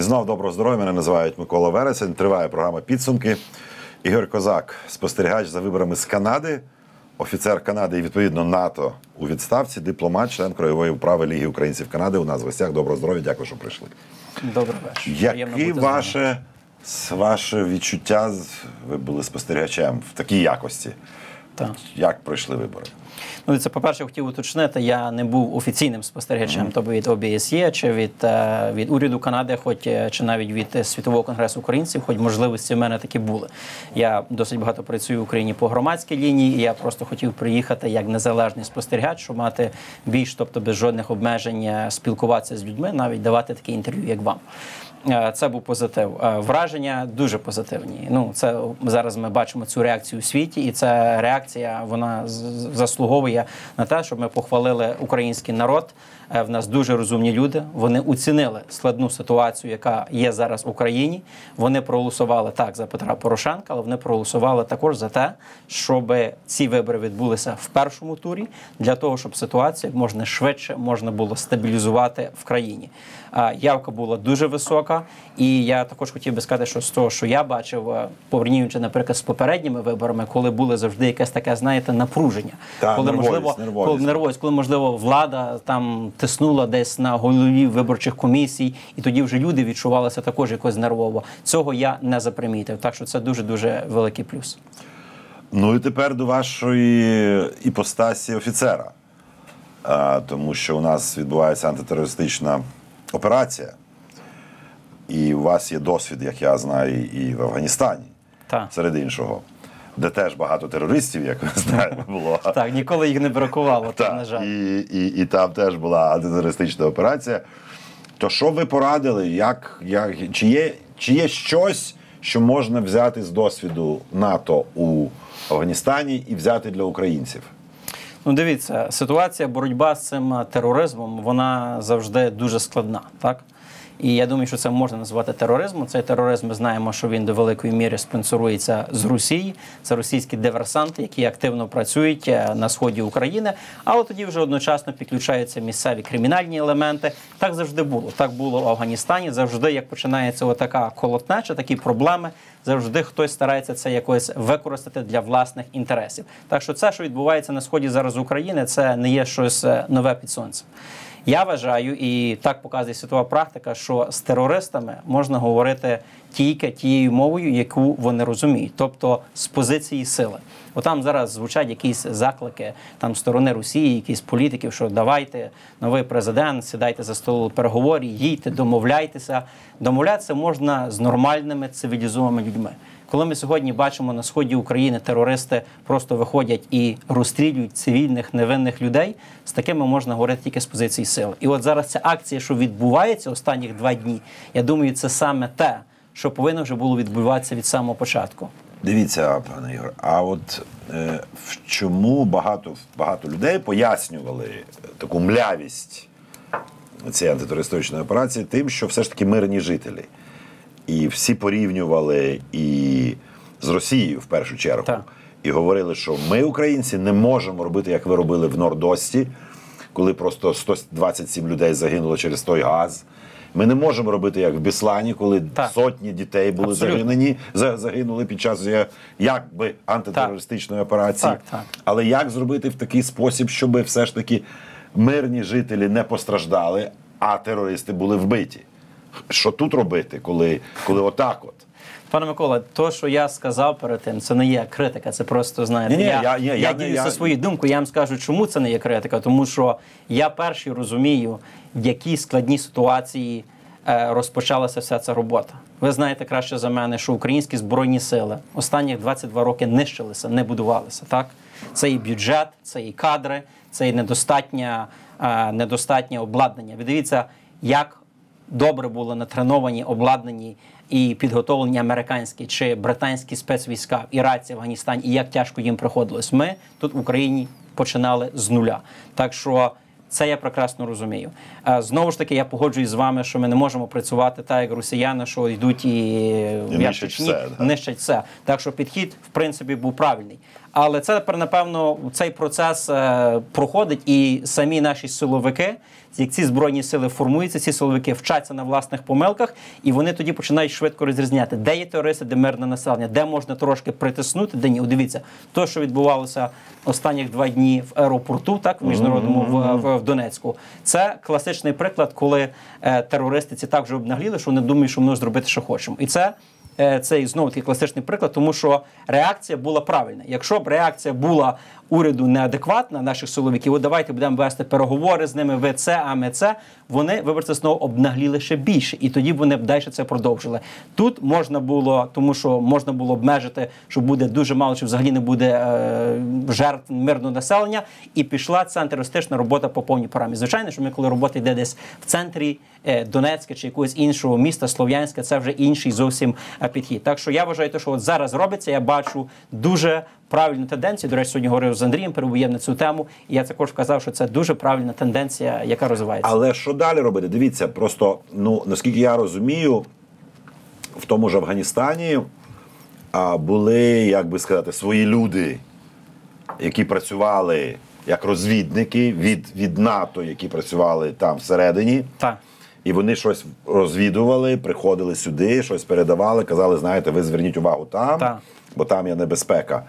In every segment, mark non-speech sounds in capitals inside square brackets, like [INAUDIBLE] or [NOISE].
І знов доброго здоров'я. Мене називають Микола Вересень. Триває програма підсумки. Ігор Козак, спостерігач за виборами з Канади, офіцер Канади і відповідно НАТО у відставці, дипломат, член краєвої управи Ліги українців Канади. У нас в гостях. Доброго здоров'я. Дякую, що прийшли. Вечір. Приємно Які ваше, ваше відчуття? Ви були спостерігачем в такій якості. Так. Як пройшли вибори? Ну, це, по-перше, хотів уточнити, я не був офіційним спостерігачем, тобто від ОБСЄ чи від, е, від уряду Канади, хоч е, чи навіть від е, Світового конгресу українців, хоч можливості в мене такі були. Я досить багато працюю в Україні по громадській лінії, і я просто хотів приїхати як незалежний спостерігач, щоб мати більш, тобто без жодних обмежень спілкуватися з людьми, навіть давати таке інтерв'ю, як вам. Це був позитив. Враження дуже позитивні. Ну це зараз ми бачимо цю реакцію у світі, і ця реакція вона з- з- заслуговує на те, щоб ми похвалили український народ. Е, В нас дуже розумні люди. Вони оцінили складну ситуацію, яка є зараз в Україні. Вони проголосували так за Петра Порошенка, але вони проголосували також за те, щоб ці вибори відбулися в першому турі, для того, щоб ситуацію як можна швидше можна було стабілізувати в країні. Явка була дуже висока, і я також хотів би сказати, що з того, що я бачив, е, порівнюючи, наприклад, з попередніми виборами, коли були завжди якесь таке, знаєте, напруження, Так, коли нервовість, можливо, нервовість. коли нервовість, коли можливо влада там тиснула десь на голові виборчих комісій, і тоді вже люди відчувалися також якось нервово. Цього я не запримітив. Так що це дуже дуже великий плюс. Ну і тепер до вашої іпостасі офіцера. А, тому що у нас відбувається антитерористична операція, і у вас є досвід, як я знаю, і в Афганістані, Так. серед іншого, де теж багато терористів, як ви знаєте, було. Так, ніколи їх не бракувало, так, на жаль. і, і, і там теж була антитерористична операція. То що ви порадили? Як, як, чи, є, чи є щось, що можна взяти з досвіду НАТО у Афганістані і взяти для українців? Ну, дивіться, ситуація боротьба з цим тероризмом вона завжди дуже складна, так? І я думаю, що це можна назвати тероризмом. Цей тероризм ми знаємо, що він до великої міри спонсорується з Росії. Це російські диверсанти, які активно працюють е, на сході України. Але тоді вже одночасно підключаються місцеві кримінальні елементи. Так завжди було. Так було в Афганістані. Завжди, як починається отака колотнеча, такі проблеми. Завжди хтось старається це якось використати для власних інтересів. Так що це, що відбувається на сході зараз України, це не є щось е, нове під сонцем. Я вважаю, і так показує світова практика, що з терористами можна говорити тільки тією мовою, яку вони розуміють, тобто з позиції сили. Отам зараз звучать якісь заклики там сторони Росії, якісь політиків, що давайте новий президент, сідайте за стол переговорів, їдьте, домовляйтеся. Домовлятися можна з нормальними цивілізованими людьми. Коли ми сьогодні бачимо на сході України терористи просто виходять і розстрілюють цивільних невинних людей, з такими можна говорити тільки з позиції сили. І от зараз ця акція, що відбувається останніх два дні, я думаю, це саме те, що повинно вже було відбуватися від самого початку. Дивіться, пане Ігор, а от е, в чому багато, багато людей пояснювали таку млявість цієї антитерористичної операції тим, що все ж таки мирні жителі. І всі порівнювали і з Росією в першу чергу. Так. І говорили, що ми, українці, не можемо робити, як ви робили в Нордості, коли просто 127 людей загинуло через той газ. Ми не можемо робити як в Біслані, коли Так. сотні дітей були Абсолютно. загинені, загинули під час якби антитерористичної операції. Так, так. Але як зробити в такий спосіб, щоб все ж таки мирні жителі не постраждали, а терористи були вбиті? Що тут робити, коли, коли отак от? Пане Микола, то, що я сказав перед тим, це не є критика, це просто знаєте. Ні-ні, я, я- я- я ділюся я- своєю думкою. Я вам скажу, чому це не є критика. Тому що я перший розумію, в якій складній ситуації е, розпочалася вся ця робота. Ви знаєте краще за мене, що українські збройні сили останніх 22 роки нищилися, не будувалися. Так, це і бюджет, це і кадри, це і недостатнє, е, недостатнє обладнання. Ви дивіться, як добре були натреновані, обладнані і підготовлені американські чи британські спецвійська в Іраці, Афганістані, і як тяжко їм приходилось. Ми тут в Україні починали з нуля. Так що це я прекрасно розумію. Е, Знову ж таки, я погоджуюсь з вами, що ми не можемо працювати так, як росіяни, що йдуть і, І нищать все, да. нищать все. Так що підхід, в принципі, був правильний. Але це тепер, напевно, цей процес е, проходить, і самі наші силовики, як ці збройні сили формуються, ці силовики вчаться на власних помилках, і вони тоді починають швидко розрізняти, де є терористи, де мирне населення, де можна трошки притиснути, де ні. Дивіться, то, що відбувалося останніх два дні в аеропорту, так в міжнародному в, в, в Донецьку, це класичний приклад, коли е, терористи ці так вже обнагліли, що вони думають, що ми зробити, що хочемо. І це цей знову такий класичний приклад, тому що реакція була правильна. Якщо б реакція була уряду неадекватна, наших силовиків, давайте будемо вести переговори з ними, ви це, а ми це. Вони, виборці, знову обнагліли ще більше, і тоді вони б далі це продовжили. Тут можна було, тому що можна було обмежити, що буде дуже мало, чи взагалі не буде е, жертв мирного населення, і пішла ця антитерористична робота по повній програмі. Звичайно, що ми, коли робота йде десь в центрі е, Донецька чи якогось іншого міста, Слов'янська, це вже інший зовсім е, підхід. Так що я вважаю, те, що от зараз робиться, я бачу дуже правильну тенденцію. До речі, сьогодні говорив з Андрієм, перебуєм на цю тему. І я також казав, що це дуже правильна тенденція, яка розвивається. Але що далі робити? Дивіться, просто ну наскільки я розумію, в тому ж Афганістані а, були, як би сказати, свої люди, які працювали як розвідники від, від НАТО, які працювали там всередині. Так. І вони щось розвідували, приходили сюди, щось передавали, казали, знаєте, ви зверніть увагу там, Та. бо там є небезпека.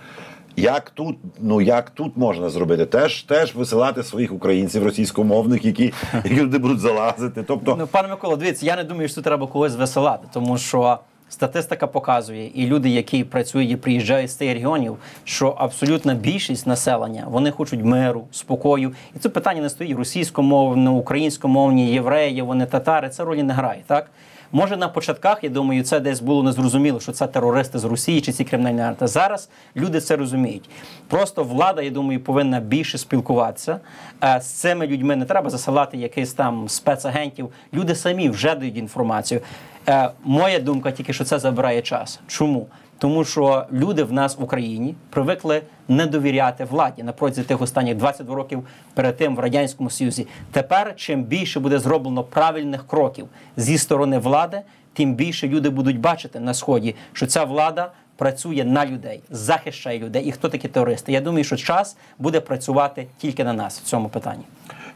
Як тут, ну як тут можна зробити? Теж теж висилати своїх українців російськомовних, які, які туди будуть залазити. Тобто, Ну, пане Микола, дивіться, я не думаю, що треба когось висилати, тому що статистика показує, і люди, які працюють і приїжджають з тих регіонів, що абсолютна більшість населення вони хочуть миру, спокою. І це питання не стоїть російськомовне, українськомовні, євреї, вони татари. Це ролі не грає, так? Може, на початках, я думаю, це десь було незрозуміло, що це терористи з Росії чи ці кримінальні арти. Зараз люди це розуміють. Просто влада, я думаю, повинна більше спілкуватися Е, з цими людьми. Не треба засилати якихось там спецагентів. Люди самі вже дають інформацію. Е, Моя думка тільки, що це забирає час. Чому? Тому що люди в нас в Україні привикли не довіряти владі на протязі тих останніх 22 років перед тим в радянському союзі. Тепер чим більше буде зроблено правильних кроків зі сторони влади, тим більше люди будуть бачити на сході, що ця влада працює на людей, захищає людей. І хто такі терористи? Я думаю, що час буде працювати тільки на нас в цьому питанні.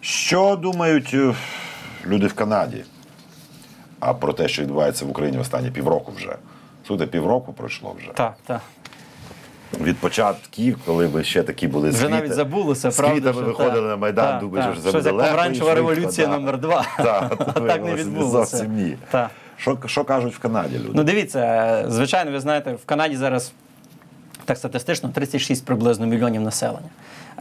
що думають е, люди в Канаді? А про те, що відбувається в Україні в останні півроку вже. Слухайте, півроку пройшло вже. Так, так. Від початків, коли ви ще такі були з Вже навіть забулося, правда. квітами що виходили так, на Майдан, так, думаєш, так. що це буде легко помаранчева революція номер два. [LAUGHS] Так, [LAUGHS] так не відбулося. Зовсім ні. Що, що кажуть в Канаді люди? Ну дивіться, звичайно, ви знаєте, в Канаді зараз так статистично 36 приблизно мільйонів населення.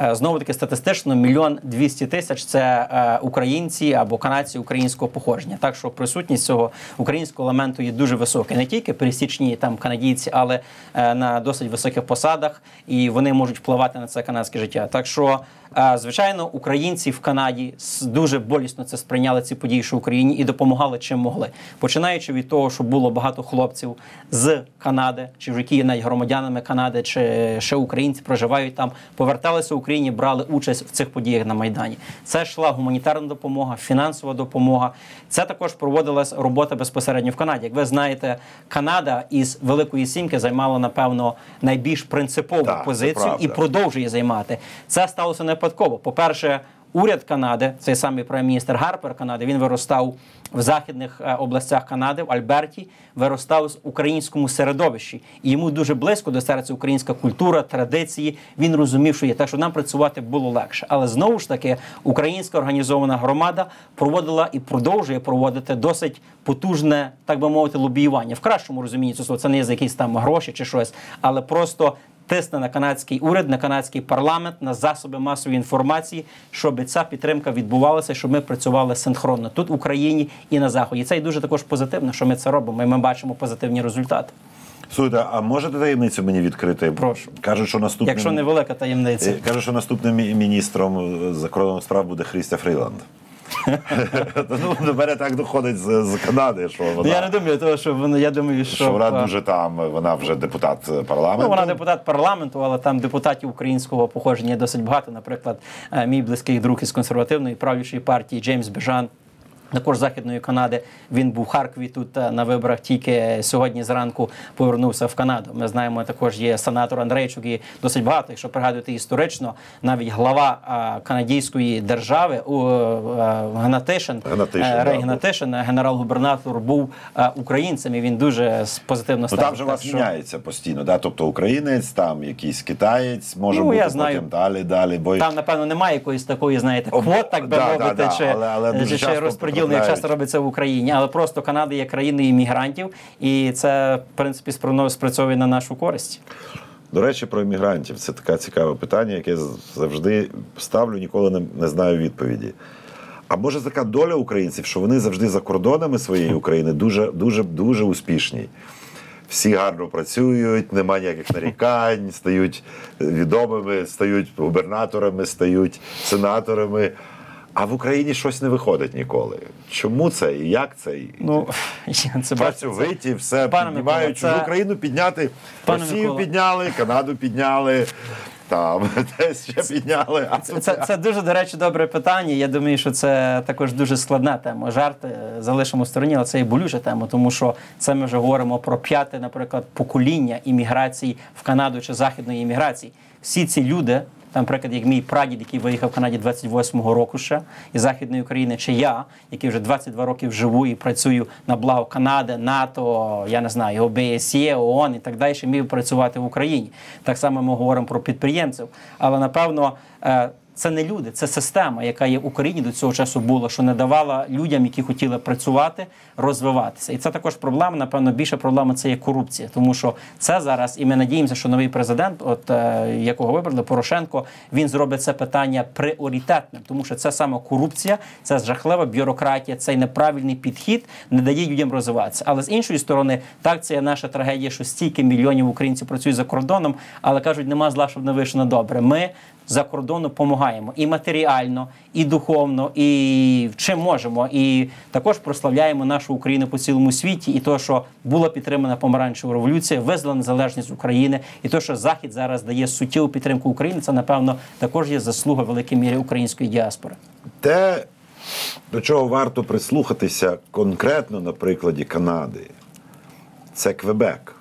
Е, Знову таки статистично мільйон 200 тисяч це е, українці або канадці українського походження. Так що присутність цього українського елементу є дуже висока. Не тільки пересічні там канадійці, але е, на досить високих посадах, і вони можуть впливати на це канадське життя. Так що, звичайно, українці в Канаді дуже болісно це сприйняли ці події, що в Україні, і допомагали чим могли. Починаючи від того, що було багато хлопців з Канади, чи ж які є навіть громадянами Канади, чи ще українці проживають там, поверталися в Україні, брали участь в цих подіях на Майдані. Це йшла гуманітарна допомога, фінансова допомога. Це також проводилась робота безпосередньо в Канаді. Як ви знаєте, Канада із Великої Сімки займала, напевно, найбільш принципову Так, позицію і продовжує займати. Це сталося не випадково. По-перше, уряд Канади, цей самий прем'єр-міністр Гарпер Канади, він виростав в західних е, областях Канади, в Альберті, виростав з українському середовищі. І йому дуже близько до серця українська культура, традиції. Він розумів, що є так, що нам працювати було легше. Але знову ж таки, українська організована громада проводила і продовжує проводити досить потужне, так би мовити, лобіювання в кращому розумінні цього слова. Це не є за якісь там гроші чи щось, але просто тисне на канадський уряд, на канадський парламент, на засоби масової інформації, щоб ця підтримка відбувалася, щоб ми працювали синхронно тут в Україні і на заході. Це і дуже також позитивно, що ми це робимо. І ми бачимо позитивні результати. Слухайте, а можете таємницю мені відкрити? Прошу. Кажуть, що наступним, Якщо невелика таємниця. Е, Кажуть, що наступним міністром е, закордонних справ буде Христя Фріланд. [LAUGHS] ну, до мене так доходить з, з Канади, що Ну, вона, я не думаю, того, що вона я думаю, що, що вона е, дуже там, вона вже депутат парламенту. Ну, вона депутат парламенту, але там депутатів українського походження є досить багато. Наприклад, е, мій близький друг із консервативної правлячої партії Джеймс Бежан. Також західної Канади він був в Харкові тут е, на виборах. Тільки сьогодні зранку повернувся в Канаду. Ми знаємо, також є сенатор Андрейчук і досить багато. Якщо пригадуєте історично, навіть глава а, канадійської держави у е, Гнатишин, е, Рей. Гнатишин, генерал-губернатор, був е, українцем, і він дуже позитивно Ну ставив. там же вас що- міняється постійно, да? тобто українець, там якийсь китаєць, може Ну, бути я знаю. потім далі, далі. Бо Там, напевно, немає якоїсь такої, знаєте, квот, так би да, мовити, да, да, чи, але- але дуже чи ще часто як часто робиться в Україні. Але просто Канада є країною іммігрантів, і це, в принципі, спрацьовує на нашу користь. До речі, про іммігрантів це таке цікаве питання, яке завжди ставлю, ніколи не, не знаю відповіді. А може така доля українців, що вони завжди за кордонами своєї [LAUGHS] України дуже, дуже, дуже успішні. Всі гарно працюють, немає ніяких нарікань, стають відомими, стають губернаторами, стають сенаторами. А в Україні щось не виходить ніколи. Чому це і як це? Ну, [LAUGHS] я це бачу. працьовиті, все піднімають це- чужу країну підняти. Пане Росію Микола. підняли, Канаду підняли, там [LAUGHS] десь ще підняли. А Це, це, це дуже, до речі, добре питання. Я думаю, що це також дуже складна тема. Жарти е, залишимо в стороні, але це і болюча тема, тому що це ми вже говоримо про п'яте, наприклад, покоління імміграції в Канаду чи західної імміграції. Всі ці люди, там, наприклад, як мій прадід, який виїхав в Канаді 28-го року ще із Західної України, чи я, який вже 22 роки живу і працюю на благо Канади, НАТО, я не знаю, ОБСЄ, ООН і так далі, міг працювати в Україні. Так само ми говоримо про підприємців. Але напевно. Це не люди, це система, яка є в Україні до цього часу була, що не давала людям, які хотіли працювати, розвиватися. І це також проблема. Напевно, більша проблема це є корупція, тому що це зараз, і ми надіємося, що новий президент, от е, якого вибрали Порошенко, він зробить це питання пріоритетним, тому що це саме корупція, це жахлива бюрократія, цей неправильний підхід не дає людям розвиватися. Але з іншої сторони, так це є наша трагедія, що стільки мільйонів українців працюють за кордоном, але кажуть, нема зла, щоб не вийшло на добре. Ми за кордону допомагаємо і матеріально, і духовно, і чим можемо. І також прославляємо нашу Україну по цілому світі, і то, що була підтримана помаранчева революція, визнала незалежність України, і то, що Захід зараз дає суттєву підтримку України, це напевно також є заслуга великій мірі української діаспори. Те, до чого варто прислухатися конкретно на прикладі Канади, це Квебек.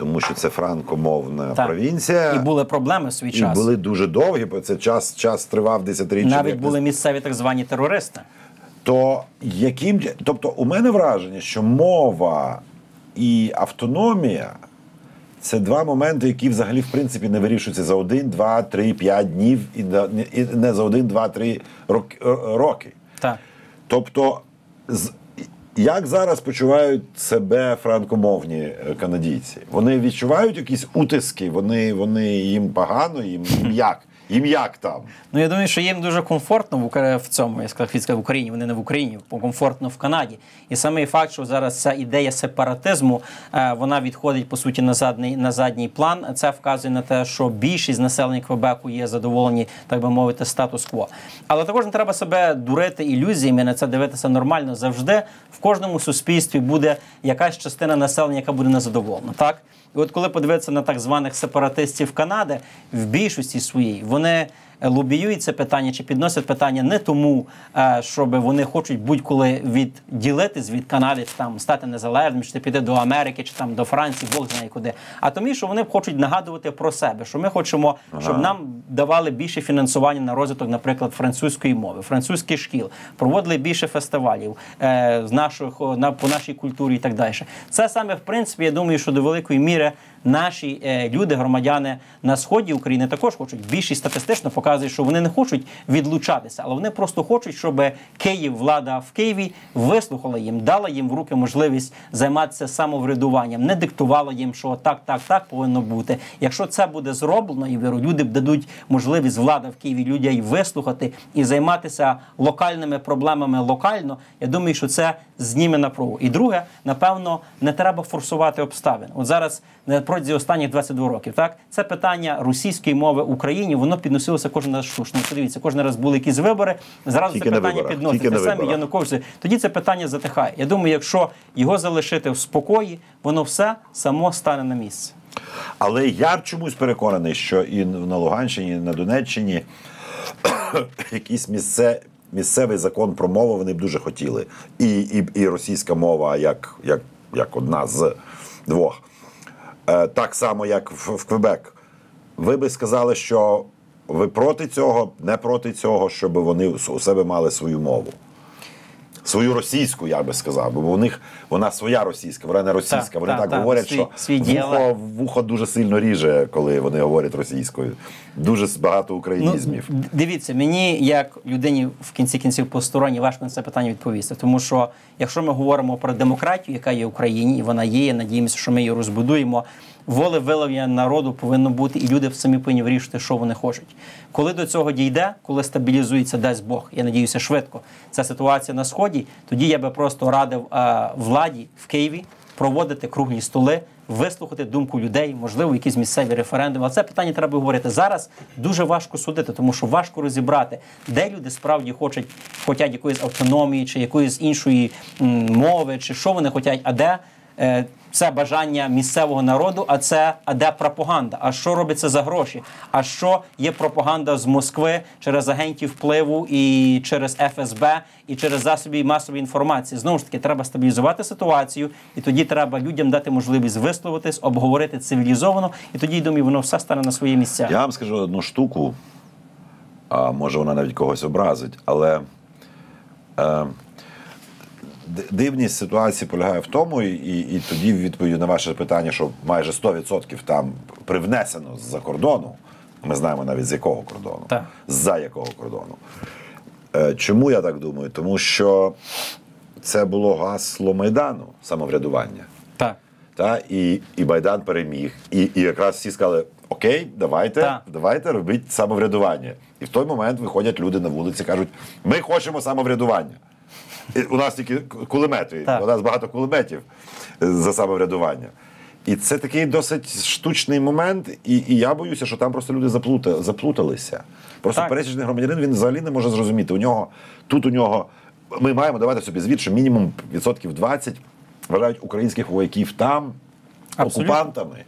Тому що це франкомовна Так. провінція. І були проблеми в свій І час. були дуже довгі, бо це час, час тривав десятиріччя. Навіть були місцеві так звані терористи. то яким тобто у мене враження, що мова і автономія це два моменти, які взагалі в принципі не вирішуються за один, два, три, п'ять днів і не- за один, два, три е, роки. Так. Тобто, з- як зараз почувають себе франкомовні е, канадійці? Вони відчувають якісь утиски, вони, вони їм погано, їм, їм як? Їм як там? Ну я думаю, що їм дуже комфортно в Укра- в цьому, я сказав, в Україні. Вони не в Україні, комфортно в Канаді. І саме факт, що зараз ця ідея сепаратизму е, вона відходить по суті на задній на задній план. Це вказує на те, що більшість населення Квебеку є задоволені, так би мовити, статус-кво. Але також не треба себе дурити ілюзіями на це дивитися нормально. Завжди в кожному суспільстві буде якась частина населення, яка буде незадоволена. Так. І от коли подивитися на так званих сепаратистів Канади, в більшості своїй вони лобіюють це питання чи підносять питання не тому, е, щоб вони хочуть будь-коли відділитись від Канади, чи там стати незалежним, чи піти до Америки, чи там до Франції, Бог знає куди. А тому, що вони хочуть нагадувати про себе, що ми хочемо, щоб нам давали більше фінансування на розвиток, наприклад, французької мови, французьких шкіл, проводили більше фестивалів е, з наших на по нашій культурі і так далі. Це саме в принципі, я думаю, що до великої міри наші е, люди, громадяни на сході України також хочуть. Більшість статистично показує, що вони не хочуть відлучатися, але вони просто хочуть, щоб Київ, влада в Києві вислухала їм, дала їм в руки можливість займатися самоврядуванням, не диктувала їм, що так, так, так повинно бути. Якщо це буде зроблено, і віру, люди дадуть можливість влада в Києві людей вислухати і займатися локальними проблемами локально. Я думаю, що це зніме напругу. І друге, напевно, не треба форсувати обставин. От зараз не протягом останніх 22 років. Так це питання російської мови в Україні. Воно підносилося кожен раз штучно. Подивіться, кожен раз були якісь вибори. Зразу Тільки це питання підноситься. тільки саме. Янукович. Тоді це питання затихає. Я думаю, якщо його залишити в спокої, воно все само стане на місце. Але я чомусь переконаний, що і на Луганщині, і на Донеччині [COUGHS] якісь місце, місцевий закон про мову вони б дуже хотіли. І, і, і російська мова як, як, як одна з двох. Е, так само, як в, в Квебек. Ви би сказали, що ви проти цього, не проти цього, щоб вони у себе мали свою мову. Свою російську, я би сказав, бо у них вона своя російська, вона не російська. Вони так, так, так, говорять, свій- що свій вухо, вухо дуже сильно ріже, коли вони говорять російською. Дуже багато Ну, українізмів. д- дивіться, мені як людині в кінці кінців посторонній важко на це питання відповісти. Тому що якщо ми говоримо про демократію, яка є в Україні, і вона є, надіємося, що ми її розбудуємо. Волевиявлення народу повинно бути, і люди самі повинні вирішити, що вони хочуть. Коли до цього дійде, коли стабілізується, дасть Бог, я надіюся, швидко ця ситуація на сході, тоді я би просто радив е, владі в Києві проводити круглі столи, вислухати думку людей, можливо, якісь місцеві референдуми. Але це питання треба говорити зараз. Дуже важко судити, тому що важко розібрати, де люди справді хочуть, хочуть якоїсь автономії чи якоїсь іншої м, мови, чи що вони хочуть, а де. е, Це бажання місцевого народу, а це а де пропаганда? А що робиться за гроші? А що є пропаганда з Москви через агентів впливу і через ФСБ і через засоби масової інформації? Знову ж таки, треба стабілізувати ситуацію, і тоді треба людям дати можливість висловитись, обговорити цивілізовано, і тоді думаю, воно все стане на свої місця. Я вам скажу одну штуку, а може вона навіть когось образить, але е, дивність ситуації полягає в тому, і, і, і тоді відповідь на ваше питання, що майже 100% там привнесено з-за кордону. Ми знаємо навіть з якого кордону, Так. з-за якого кордону. Е, чому я так думаю? Тому що це було гасло Майдану самоврядування. Так. Та, і, і Майдан переміг. І, і якраз всі сказали: Окей, давайте, Так. давайте робіть самоврядування. І в той момент виходять люди на вулиці, кажуть: ми хочемо самоврядування. У нас тільки кулемети, у нас багато кулеметів е, за самоврядування. І це такий досить штучний момент, і, і я боюся, що там просто люди заплута, заплуталися. Просто Так. пересічний громадянин він взагалі не може зрозуміти. У нього тут у нього ми маємо давати собі звіт, що мінімум відсотків 20 вважають українських вояків там Абсолютно. окупантами,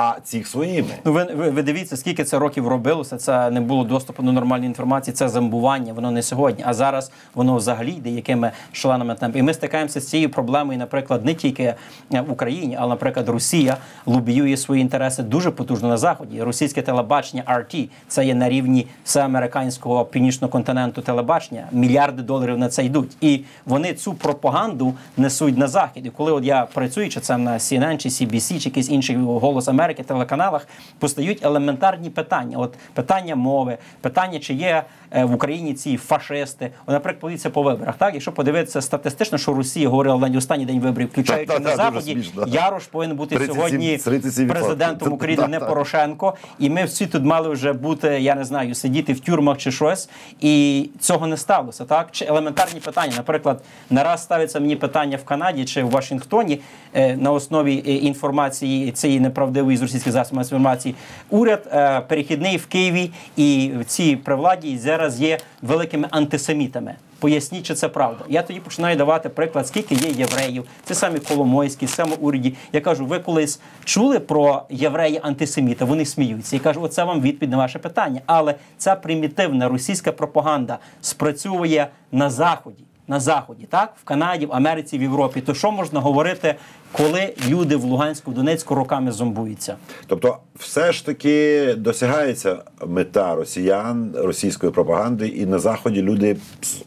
а цих своїми. Ну, ви, ви, ви дивіться, скільки це років робилося. Це не було доступу до нормальної інформації, це зомбування, воно не сьогодні. А зараз воно взагалі йде якими шаленими темпами. І ми стикаємося з цією проблемою, наприклад, не тільки е, в Україні, але, наприклад, Росія лобіює свої інтереси дуже потужно на заході. Російське телебачення RT, це є на рівні всеамериканського північного континенту телебачення. Мільярди доларів на це йдуть. І вони цю пропаганду несуть на захід. І коли от я працюю, чи це на CNN, чи CBC, чи якийсь інший голос Америки, телеканалах, постають елементарні питання. От питання мови, питання, чи є е, в Україні ці фашисти. Наприклад, подивіться по виборах. Так, якщо подивитися статистично, що Росія говорила на останній день виборів, включаючи на заході. Ярош повинен бути 37 сьогодні 37%. президентом України, не Порошенко. І ми всі тут мали вже бути, я не знаю, сидіти в тюрмах чи щось. І цього не сталося. Так чи елементарні питання. Наприклад, нараз ставиться мені питання в Канаді чи в Вашингтоні е, на основі е, інформації цієї неправдивої з російських засобів масової інформації. Уряд е, перехідний в Києві і ці при владі зараз є великими антисемітами. Поясніть, чи це правда. Я тоді починаю давати приклад, скільки є євреїв, це самі Коломойські, саме уряді. Я кажу, ви колись чули про євреї антисеміта? Вони сміються. І кажу, оце вам відповідь на ваше питання. Але ця примітивна російська пропаганда спрацьовує на заході. На заході, так в Канаді, в Америці, в Європі. То що можна говорити, коли люди в Луганську, Донецьку роками зомбуються? Тобто, все ж таки досягається мета росіян, російської пропаганди, і на заході люди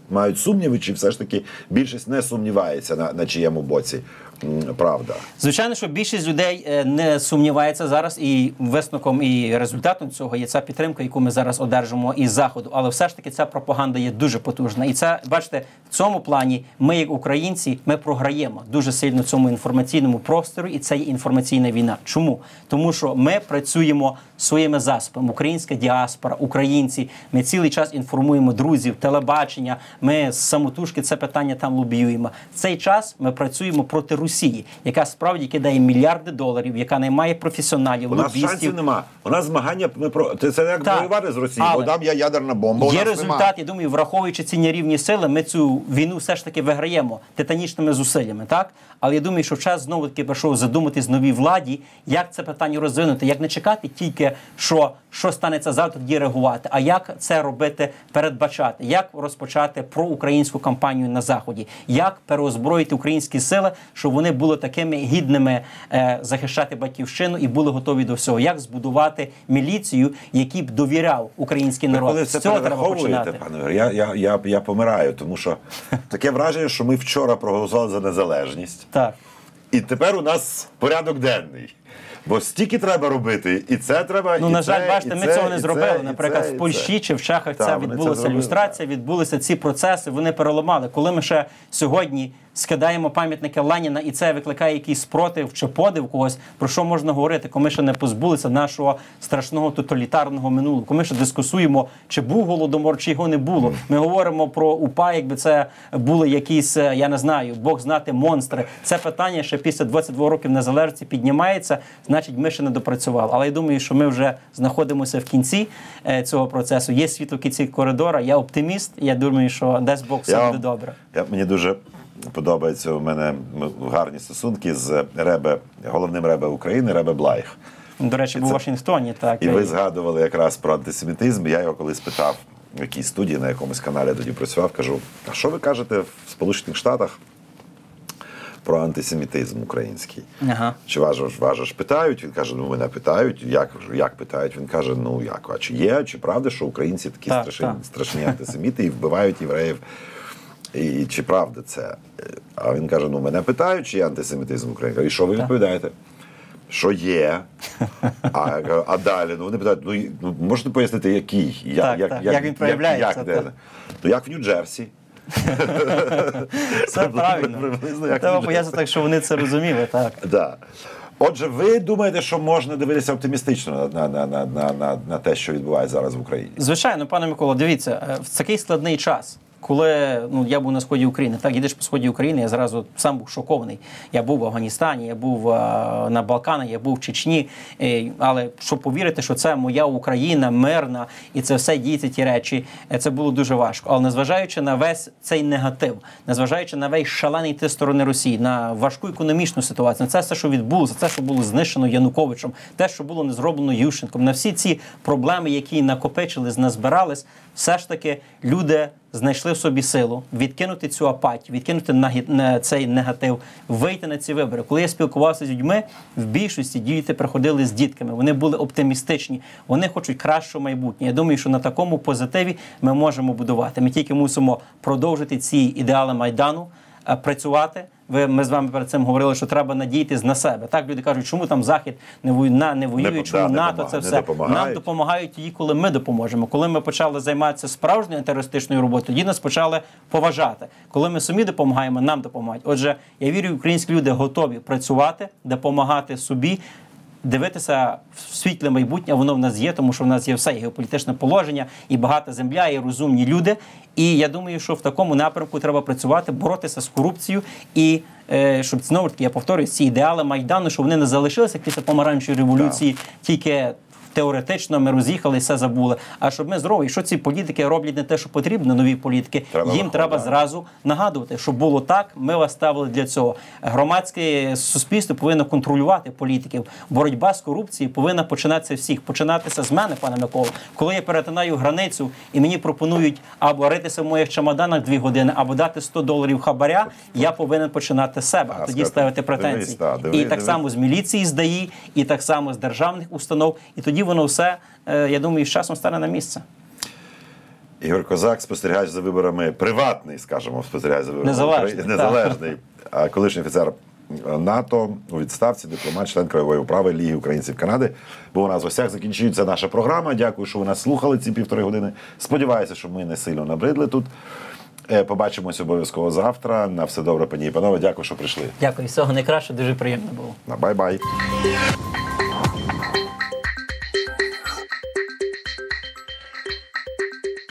мають сумніви, чи все ж таки більшість не сумнівається на, на чиєму боці правда. Звичайно, що більшість людей е, не сумнівається зараз, і висновком і результатом цього є ця підтримка, яку ми зараз одержимо із заходу. Але все ж таки ця пропаганда є дуже потужна. І це бачите, в цьому плані ми, як українці, ми програємо дуже сильно цьому інформаційному просторі, і це є інформаційна війна. Чому? Тому що ми працюємо своїми засобами. Українська діаспора, українці. Ми цілий час інформуємо друзів, телебачення. Ми з самотужки це питання там лобіюємо. В цей час ми працюємо проти Росії, яка справді кидає мільярди доларів, яка не має професіоналів, У нас шансів нема. У нас змагання ми про це, як Так. воювати з Росією, бо Але там є ядерна бомба. у Є нас результат, я думаю, враховуючи ці нерівні сили, ми цю війну все ж таки виграємо титанічними зусиллями, так? Але я думаю, що час знову таки прийшов задуматись новій владі, як це питання розвинути, як не чекати тільки що що станеться завтра, тоді реагувати. А як це робити, передбачати, як розпочати проукраїнську кампанію на заході, як переозброїти українські сили, щоб вони були такими гідними е, захищати батьківщину і були готові до всього, як збудувати міліцію, який б довіряв український народ. коли це цього треба починати. пане я, я, я, я помираю, тому що таке враження, що ми вчора проголосували за незалежність. Так. І тепер у нас порядок денний. Бо стільки треба робити, і це треба. Ну, і на жаль, бачите, ми це, цього не зробили. Це, Наприклад, це, в це. Польщі чи в Чехах Так, це це відбулася люстрація, відбулися ці процеси, вони переламали. Коли ми ще сьогодні скидаємо пам'ятники Леніна, і це викликає якийсь спротив чи подив когось, про що можна говорити, коли ми ще не позбулися нашого страшного тоталітарного минулого, коли ми ще дискусуємо, чи був голодомор, чи його не було. Ми говоримо про УПА, якби це були якісь, е, я не знаю, Бог знати монстри. Це питання ще після 22 років незалежності піднімається, значить, ми ще не допрацювали. Але я думаю, що ми вже знаходимося в кінці е, цього процесу. Є світло в кінці коридора. Я оптиміст. Я думаю, що десь Бог все буде добре. Я, мені дуже подобається у мене гарні стосунки з Ребе, головним Ребе України, Ребе Блайх. До речі, був у Вашингтоні. Так І ви згадували якраз про антисемітизм. Я його коли спитав в якійсь студії на якомусь каналі я тоді працював, кажу: а що ви кажете в Сполучених Штатах про антисемітизм український? Ага. Чи вас ж питають? Він каже: ну мене питають. Як як питають? Він каже: Ну як, а чи є, чи правда, що українці такі Так, страшні, так. страшні антисеміти і вбивають євреїв? І чи правда це? А він каже: ну мене питають, чи є антисемітизм в Україні. І що ви відповідаєте? Що є, а, я кажу, а далі ну вони питають: ну, ну можете пояснити, який? Я- Так, так, як він проявляється, Як, де? так. Ну як в Нью-Джерсі. Все правильно. Як Треба пояснити так, що вони це розуміли. Так. [LAUGHS] Да. Отже, ви думаєте, що можна дивитися оптимістично на, на, на, на, на, на те, що відбувається зараз в Україні? Звичайно, пане Микола, дивіться, е, в такий складний час. Коли ну я був на сході України, так їдеш по сході України, я зразу сам був шокований. Я був в Афганістані, я був е, на Балканах, я був в Чечні. Е, але щоб повірити, що це моя Україна мирна, і це все діється ті речі, е, це було дуже важко. Але незважаючи на весь цей негатив, незважаючи на весь шалений ти сторони Росії, на важку економічну ситуацію, на це все, що відбулося, це, що було знищено Януковичем, те, що було не зроблено Ющенком, на всі ці проблеми, які накопичились, назбирались, все ж таки люди знайшли в собі силу відкинути цю апатію, відкинути на цей негатив, вийти на ці вибори. Коли я спілкувався з людьми, в більшості діти приходили з дітками. Вони були оптимістичні, вони хочуть кращого майбутнє. Я думаю, що на такому позитиві ми можемо будувати. Ми тільки мусимо продовжити ці ідеали майдану, е, працювати. Ви ми з вами перед цим говорили, що треба надіятись на себе. Так люди кажуть, чому там захід не воює, на не воює, Не- чому да, НАТО це все допомагають. нам допомагають тоді, коли ми допоможемо. Коли ми почали займатися справжньою терористичною роботою, тоді нас почали поважати. Коли ми самі допомагаємо, нам допомагають. Отже, я вірю, українські люди готові працювати, допомагати собі. Дивитися в світле майбутнє, воно в нас є, тому що в нас є все і геополітичне положення, і багата земля, і розумні люди. І я думаю, що в такому напрямку треба працювати, боротися з корупцією і е, щоб знову ж таки я повторюю, ці ідеали майдану, щоб вони не залишилися після помаранчої революції, тільки теоретично ми роз'їхалися, забули. А щоб ми здорові, що ці політики роблять не те, що потрібно, нові політики, Треба їм треба зразу нагадувати, що було так. Ми вас ставили для цього. Громадське суспільство повинно контролювати політиків. Боротьба з корупцією повинна починатися всіх. Починатися з мене, пане Микола. Коли я перетинаю границю і мені пропонують або ритися в моїх чемоданах дві години, або дати 100 доларів хабаря, я повинен починати з себе, а тоді ставити дивись, претензії. та, диви, і так диви. само з міліції з ДАІ, і так само з державних установ. І тоді воно все, е, я думаю, з часом стане на місце. Ігор Козак, спостерігач за виборами, приватний, скажімо, спостерігач за виборами Незалежний, незалежний, а колишній офіцер НАТО у відставці, дипломат, член краєвої управи Ліги українців Канади. Був у нас в гостях. Закінчується наша програма. Дякую, що ви нас слухали ці півтори години. Сподіваюся, що ми не сильно набридли тут. Е, Побачимось обов'язково завтра. На все добре, пані і панове. Дякую, що прийшли. Дякую, всього найкраще, дуже приємно було. На бай-бай.